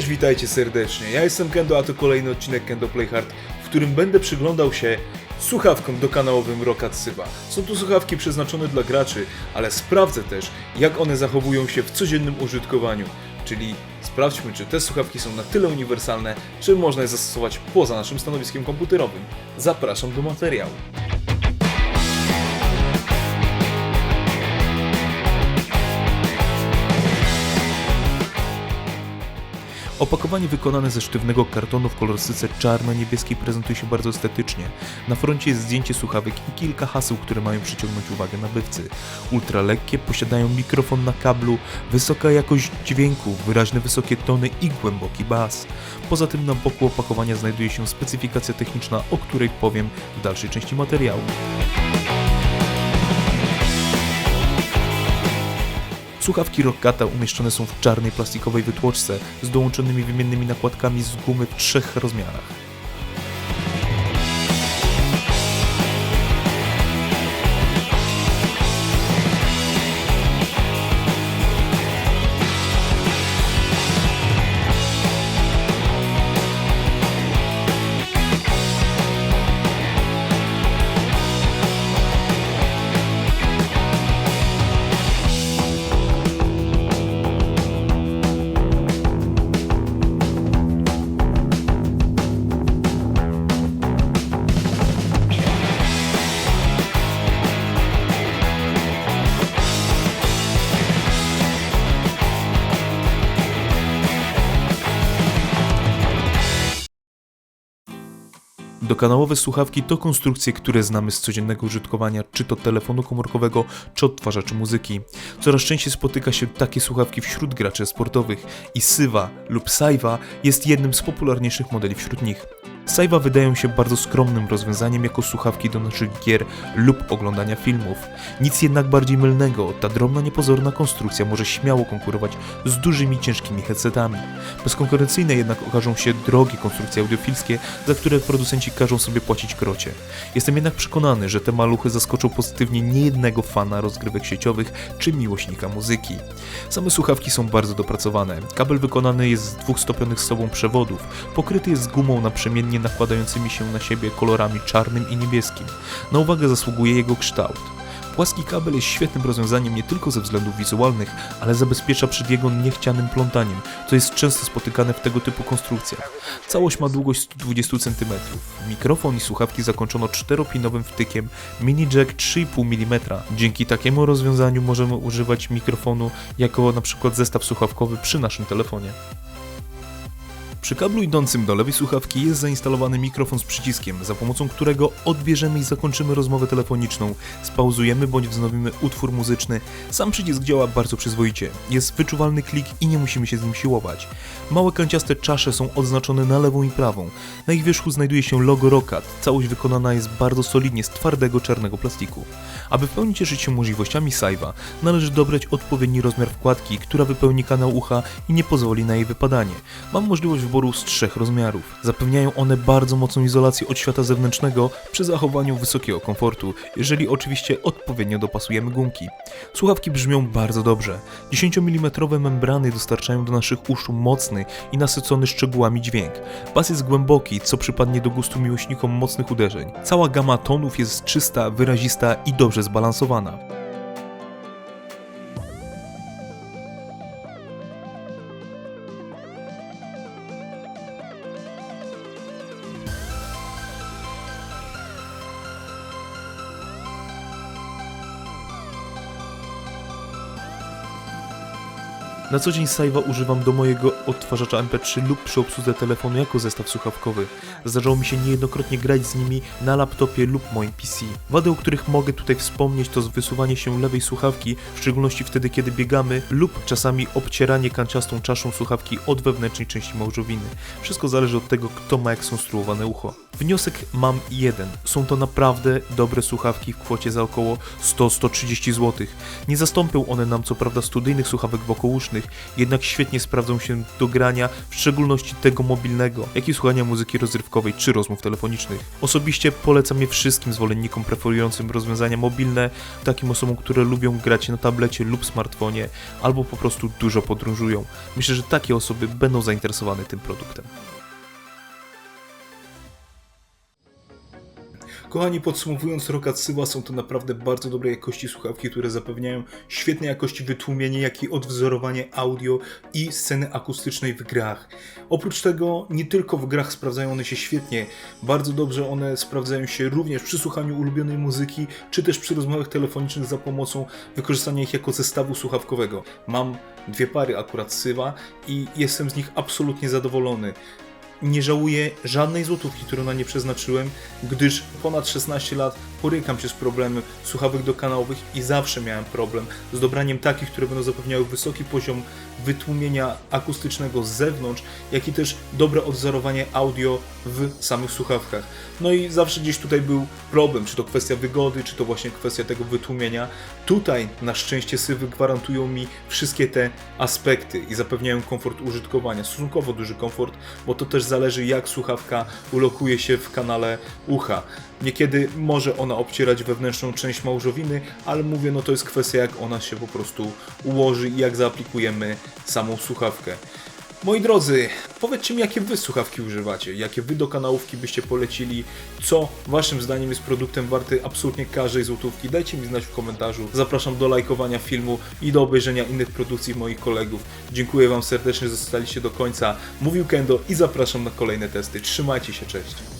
Cześć, witajcie serdecznie. Ja jestem Kendo, a to kolejny odcinek Kendo Play Hard, w którym będę przyglądał się słuchawkom dokanałowym Rockat Syba. Są to słuchawki przeznaczone dla graczy, ale sprawdzę też, jak one zachowują się w codziennym użytkowaniu. Czyli sprawdźmy, czy te słuchawki są na tyle uniwersalne, czy można je zastosować poza naszym stanowiskiem komputerowym. Zapraszam do materiału. Opakowanie wykonane ze sztywnego kartonu w kolorystyce czarno-niebieskiej prezentuje się bardzo estetycznie. Na froncie jest zdjęcie słuchawek i kilka haseł, które mają przyciągnąć uwagę nabywcy. Ultralekkie, posiadają mikrofon na kablu, wysoka jakość dźwięku, wyraźne wysokie tony i głęboki bas. Poza tym na boku opakowania znajduje się specyfikacja techniczna, o której powiem w dalszej części materiału. Słuchawki Rockata umieszczone są w czarnej plastikowej wytłoczce z dołączonymi wymiennymi nakładkami z gumy w trzech rozmiarach. Dokanałowe słuchawki to konstrukcje, które znamy z codziennego użytkowania, czy to telefonu komórkowego, czy odtwarzaczy muzyki. Coraz częściej spotyka się takie słuchawki wśród graczy sportowych i Sywa lub Saiwa jest jednym z popularniejszych modeli wśród nich. Saiwa wydają się bardzo skromnym rozwiązaniem jako słuchawki do naszych gier lub oglądania filmów. Nic jednak bardziej mylnego, ta drobna, niepozorna konstrukcja może śmiało konkurować z dużymi, ciężkimi headsetami. Bezkonkurencyjne jednak okażą się drogie konstrukcje audiofilskie, za które producenci każą sobie płacić krocie. Jestem jednak przekonany, że te maluchy zaskoczą pozytywnie niejednego fana rozgrywek sieciowych czy miłośnika muzyki. Same słuchawki są bardzo dopracowane. Kabel wykonany jest z dwóch stopionych z sobą przewodów, pokryty jest gumą naprzemiennie nakładającymi się na siebie kolorami czarnym i niebieskim. Na uwagę zasługuje jego kształt. Płaski kabel jest świetnym rozwiązaniem nie tylko ze względów wizualnych, ale zabezpiecza przed jego niechcianym plątaniem, co jest często spotykane w tego typu konstrukcjach. Całość ma długość 120 cm. Mikrofon i słuchawki zakończono czteropinowym wtykiem mini jack 3,5 mm. Dzięki takiemu rozwiązaniu możemy używać mikrofonu jako na przykład zestaw słuchawkowy przy naszym telefonie. Przy kablu idącym do lewej słuchawki jest zainstalowany mikrofon z przyciskiem, za pomocą którego odbierzemy i zakończymy rozmowę telefoniczną, spauzujemy bądź wznowimy utwór muzyczny. Sam przycisk działa bardzo przyzwoicie, jest wyczuwalny klik i nie musimy się z nim siłować. Małe kanciaste czasze są odznaczone na lewą i prawą. Na ich wierzchu znajduje się logo Rockat. Całość wykonana jest bardzo solidnie z twardego czarnego plastiku. Aby w pełni cieszyć się możliwościami Saiwa, należy dobrać odpowiedni rozmiar wkładki, która wypełni kanał ucha i nie pozwoli na jej wypadanie. Mam możliwość wyboru z trzech rozmiarów. Zapewniają one bardzo mocną izolację od świata zewnętrznego przy zachowaniu wysokiego komfortu, jeżeli oczywiście odpowiednio dopasujemy gumki. Słuchawki brzmią bardzo dobrze. 10 mm membrany dostarczają do naszych uszu mocny i nasycony szczegółami dźwięk. Bas jest głęboki, co przypadnie do gustu miłośnikom mocnych uderzeń. Cała gama tonów jest czysta, wyrazista i dobrze zbalansowana. Na co dzień Saiwa używam do mojego odtwarzacza MP3 lub przy obsłudze telefonu jako zestaw słuchawkowy. Zdarzało mi się niejednokrotnie grać z nimi na laptopie lub moim PC. Wady, o których mogę tutaj wspomnieć to wysuwanie się lewej słuchawki, w szczególności wtedy kiedy biegamy lub czasami obcieranie kanciastą czaszą słuchawki od wewnętrznej części małżowiny. Wszystko zależy od tego kto ma jak skonstruowane ucho. Wniosek mam jeden. Są to naprawdę dobre słuchawki w kwocie za około 100-130 zł. Nie zastąpią one nam co prawda studyjnych słuchawek wokousznych, jednak świetnie sprawdzą się do grania, w szczególności tego mobilnego, jak i słuchania muzyki rozrywkowej czy rozmów telefonicznych. Osobiście polecam je wszystkim zwolennikom preferującym rozwiązania mobilne, takim osobom, które lubią grać na tablecie lub smartfonie, albo po prostu dużo podróżują. Myślę, że takie osoby będą zainteresowane tym produktem. Kochani, podsumowując, Rokatsywa są to naprawdę bardzo dobrej jakości słuchawki, które zapewniają świetnej jakości wytłumienie, jak i odwzorowanie audio i sceny akustycznej w grach. Oprócz tego, nie tylko w grach sprawdzają one się świetnie, bardzo dobrze one sprawdzają się również przy słuchaniu ulubionej muzyki, czy też przy rozmowach telefonicznych za pomocą wykorzystania ich jako zestawu słuchawkowego. Mam dwie pary akurat Sywa i jestem z nich absolutnie zadowolony nie żałuję żadnej złotówki, którą na nie przeznaczyłem, gdyż ponad 16 lat borykam się z problemem słuchawek dokanałowych i zawsze miałem problem z dobraniem takich, które będą zapewniały wysoki poziom wytłumienia akustycznego z zewnątrz, jak i też dobre odwzorowanie audio w samych słuchawkach. No i zawsze gdzieś tutaj był problem, czy to kwestia wygody, czy to właśnie kwestia tego wytłumienia. Tutaj na szczęście sywy gwarantują mi wszystkie te aspekty i zapewniają komfort użytkowania, stosunkowo duży komfort, bo to też zależy jak słuchawka ulokuje się w kanale ucha. Niekiedy może ona obcierać wewnętrzną część małżowiny, ale mówię, no to jest kwestia jak ona się po prostu ułoży i jak zaaplikujemy samą słuchawkę. Moi drodzy, powiedzcie mi, jakie wy słuchawki używacie, jakie wy do kanałówki byście polecili, co waszym zdaniem jest produktem warty absolutnie każdej złotówki. Dajcie mi znać w komentarzu. Zapraszam do lajkowania filmu i do obejrzenia innych produkcji moich kolegów. Dziękuję wam serdecznie, że zostaliście do końca. Mówił Kendo i zapraszam na kolejne testy. Trzymajcie się, cześć.